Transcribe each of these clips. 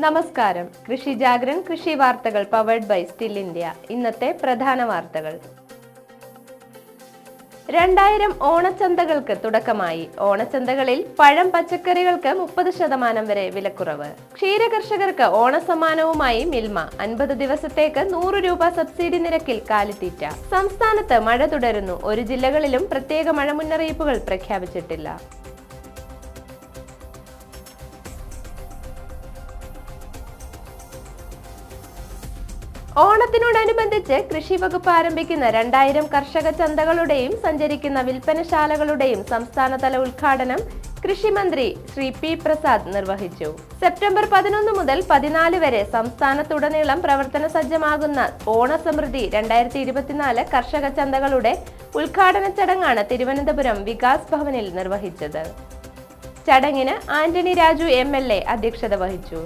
നമസ്കാരം. കൃഷി ജാഗ്രൻ കൃഷി വാർത്തകൾ പവേർഡ് ബൈ സ്റ്റിൽ ഇന്ത്യ ഇന്നത്തെ പ്രധാന വാർത്തകൾ. രണ്ടായിരം ഓണച്ചന്തകൾക്ക് തുടക്കമായി. ഓണച്ചന്തകളിൽ പഴം പച്ചക്കറികൾക്ക് മുപ്പത് ശതമാനം വരെ വിലക്കുറവ്. ക്ഷീരകർഷകർക്ക് ഓണസമ്മാനവുമായി മിൽമ. അൻപത് ദിവസത്തേക്ക് നൂറ് രൂപ സബ്സിഡി നിരക്കിൽ കാലിത്തീറ്റ. സംസ്ഥാനത്ത് മഴ തുടരുന്നു. ഒരു ജില്ലകളിലും പ്രത്യേക മഴ മുന്നറിയിപ്പുകൾ പ്രഖ്യാപിച്ചിട്ടില്ല. ഓണത്തിനോടനുബന്ധിച്ച് കൃഷി വകുപ്പ് ആരംഭിക്കുന്ന രണ്ടായിരം കർഷക ചന്തകളുടെയും സഞ്ചരിക്കുന്ന വിൽപ്പനശാലകളുടെയും സംസ്ഥാനതല ഉദ്ഘാടനം കൃഷിമന്ത്രി ശ്രീ പി പ്രസാദ് നിർവഹിച്ചു. സെപ്റ്റംബർ പതിനൊന്ന് മുതൽ പതിനാല് വരെ സംസ്ഥാനത്തുടനീളം പ്രവർത്തന സജ്ജമാകുന്ന ഓണസമൃദ്ധി രണ്ടായിരത്തി ഇരുപത്തിനാല് കർഷക ചന്തകളുടെ ഉദ്ഘാടന ചടങ്ങാണ് തിരുവനന്തപുരം വികാസ് ഭവനിൽ നിർവഹിച്ചത്. ചടങ്ങിന് ആന്റണി രാജു എം അധ്യക്ഷത വഹിച്ചു.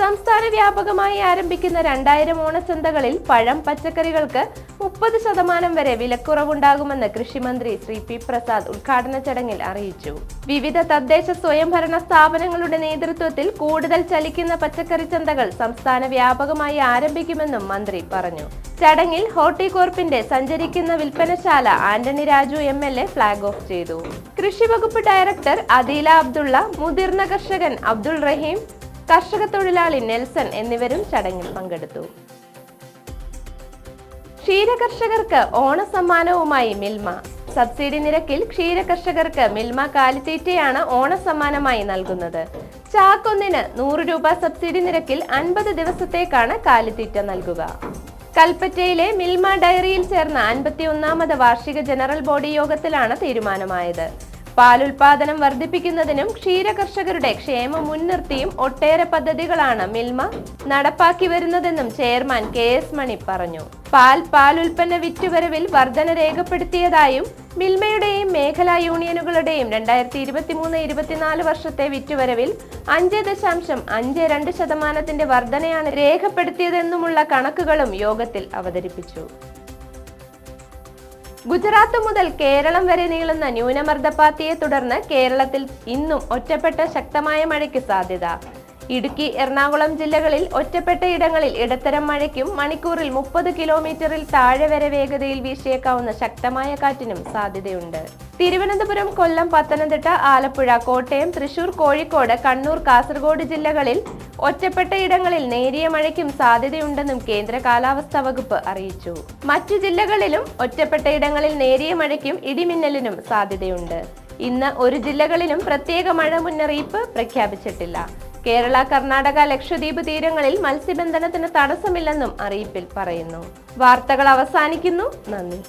സംസ്ഥാന വ്യാപകമായി ആരംഭിക്കുന്ന രണ്ടായിരം ഓണച്ചന്തകളിൽ പഴം പച്ചക്കറികൾക്ക് മുപ്പത് ശതമാനം വരെ വിലക്കുറവുണ്ടാകുമെന്ന് കൃഷിമന്ത്രി ശ്രീ പി പ്രസാദ് ഉദ്ഘാടന ചടങ്ങിൽ അറിയിച്ചു. വിവിധ തദ്ദേശ സ്വയംഭരണ സ്ഥാപനങ്ങളുടെ നേതൃത്വത്തിൽ കൂടുതൽ ചലിക്കുന്ന പച്ചക്കറി ചന്തകൾ സംസ്ഥാന വ്യാപകമായി ആരംഭിക്കുമെന്നും മന്ത്രി പറഞ്ഞു. ചടങ്ങിൽ ഹോർട്ടികോർപ്പിന്റെ സഞ്ചരിക്കുന്ന വിൽപ്പനശാല Antony Raju M L A flag off ചെയ്തു. കൃഷി വകുപ്പ് ഡയറക്ടർ അദീല അബ്ദുള്ള മുതിർന്ന കർഷകൻ അബ്ദുൾ റഹീം കർഷക തൊഴിലാളി നെൽസൺ എന്നിവരും ചടങ്ങിൽ പങ്കെടുത്തു. ക്ഷീരകർഷകർക്ക് ഓണസമ്മാനവുമായി മിൽമ. സബ്സിഡി നിരക്കിൽ ക്ഷീരകർഷകർക്ക് മിൽമ കാലിത്തീറ്റയാണ് ഓണസമ്മാനമായി നൽകുന്നത്. ചാക്കൊന്നിന് നൂറ് രൂപ സബ്സിഡി നിരക്കിൽ അൻപത് ദിവസത്തേക്കാണ് കാലിത്തീറ്റ നൽകുക. കൽപ്പറ്റയിലെ മിൽമ ഡയറിയിൽ ചേർന്ന അൻപത്തി ഒന്നാമത് വാർഷിക ജനറൽ ബോഡി യോഗത്തിലാണ് തീരുമാനമായത്. പാലുൽപാദനം വർദ്ധിപ്പിക്കുന്നതിനും ക്ഷീരകർഷകരുടെ ക്ഷേമം മുൻനിർത്തിയും ഒട്ടേറെ പദ്ധതികളാണ് മിൽമ നടപ്പാക്കി വരുന്നതെന്നും ചെയർമാൻ കെ എസ് മണി പറഞ്ഞു. പാൽ പാലുൽപ്പന്ന വിറ്റുവരവിൽ വർധന രേഖപ്പെടുത്തിയതായും മിൽമയുടെയും മേഖലാ യൂണിയനുകളുടെയും രണ്ടായിരത്തി ഇരുപത്തിമൂന്ന് ഇരുപത്തിനാല് വർഷത്തെ വിറ്റുവരവിൽ അഞ്ച് ദശാംശം അഞ്ച് രണ്ട് ശതമാനത്തിന്റെ വർധനയാണ് രേഖപ്പെടുത്തിയതെന്നുമുള്ള കണക്കുകളും യോഗത്തിൽ അവതരിപ്പിച്ചു. ഗുജറാത്ത് മുതൽ കേരളം വരെ നീളുന്ന ന്യൂനമർദ്ദപാത്തിയെ തുടർന്ന് കേരളത്തിൽ ഇന്നും ഒറ്റപ്പെട്ട ശക്തമായ മഴയ്ക്ക് സാധ്യത. ഇടുക്കി എറണാകുളം ജില്ലകളിൽ ഒറ്റപ്പെട്ട ഇടങ്ങളിൽ ഇടത്തരം മഴയ്ക്കും മണിക്കൂറിൽ മുപ്പത് കിലോമീറ്ററിൽ താഴെ വരെ വേഗതയിൽ വീശിയേക്കാവുന്ന ശക്തമായ കാറ്റിനും സാധ്യതയുണ്ട്. തിരുവനന്തപുരം കൊല്ലം പത്തനംതിട്ട ആലപ്പുഴ കോട്ടയം തൃശൂർ കോഴിക്കോട് കണ്ണൂർ കാസർഗോഡ് ജില്ലകളിൽ ഒറ്റപ്പെട്ട ഇടങ്ങളിൽ നേരിയ മഴയ്ക്കും സാധ്യതയുണ്ടെന്നും കേന്ദ്ര കാലാവസ്ഥാ വകുപ്പ് അറിയിച്ചു. മറ്റു ജില്ലകളിലും ഒറ്റപ്പെട്ട ഇടങ്ങളിൽ നേരിയ മഴയ്ക്കും ഇടിമിന്നലിനും സാധ്യതയുണ്ട്. ഇന്ന് ഒരു ജില്ലകളിലും പ്രത്യേക മഴ മുന്നറിയിപ്പ് പ്രഖ്യാപിച്ചിട്ടില്ല. കേരള കർണാടക ലക്ഷദ്വീപ് തീരങ്ങളിൽ മത്സ്യബന്ധനത്തിന് തടസ്സമില്ലെന്നും അറിയിപ്പിൽ പറയുന്നു. വാർത്തകൾ അവസാനിക്കുന്നു. നന്ദി.